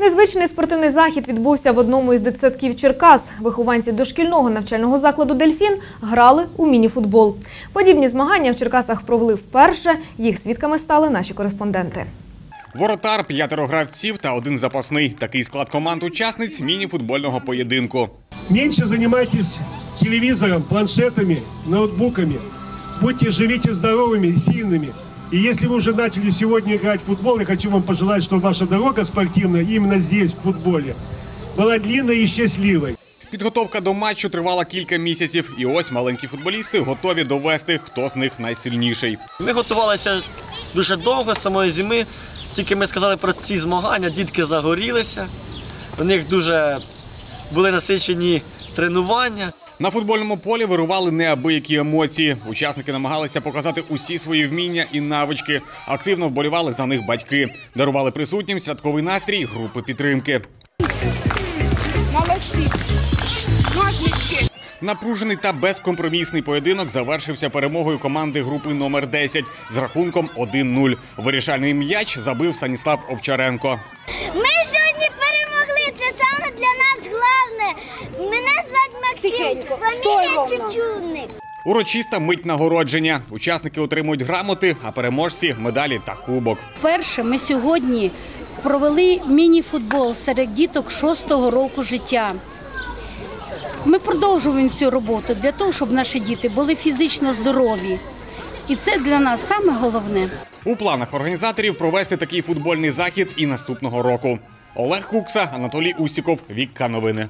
Незвичний спортивний захід відбувся в одному із дитсадків Черкас. Вихованці дошкільного навчального закладу Дельфін грали у мініфутбол. Подібні змагання в Черкасах провели вперше. Їх свідками стали наші кореспонденти. Воротар, п'ятеро гравців та один запасний. Такий склад команд учасниць міні-футбольного поєдинку. Меньше занимайтесь телевизором, планшетами, ноутбуками. Будьте, живите здоровыми и сильными. И если вы уже начали сегодня играть в футбол, я хочу вам пожелать, чтобы ваша дорога спортивная именно здесь, в футболе, была длинной и счастливой. Підготовка до матчу тривала кілька місяців, і ось маленькі футболісти готові довести, хто з них найсильніший. Ми готувалися дуже довго з самої зими. Тільки ми сказали про ці змагання, дітки загорілися. У них дуже були насичені тренування. На футбольному полі вирували неабиякі емоції. Учасники намагалися показати усі свої вміння і навички. Активно вболівали за них батьки, дарували присутнім святковий настрій групи підтримки. Молодці. Ножнички. Напружений та безкомпромісний поєдинок завершився перемогою команди групи номер 10 з рахунком 1-0. Вирішальний м'яч забив Станіслав Овчаренко. Ми сьогодні перемогли. Це саме для нас головне. Фамілія Урочиста мить нагородження. Учасники отримують грамоти, а переможці медалі та кубок. Перше, ми сьогодні провели міні-футбол серед діток шостого року життя. Ми продовжуємо цю роботу для того, щоб наші діти були фізично здорові. І це для нас саме головне. У планах організаторів провести такий футбольний захід і наступного року. Олег Кукса, Анатолій Усіков, Вікка Новини.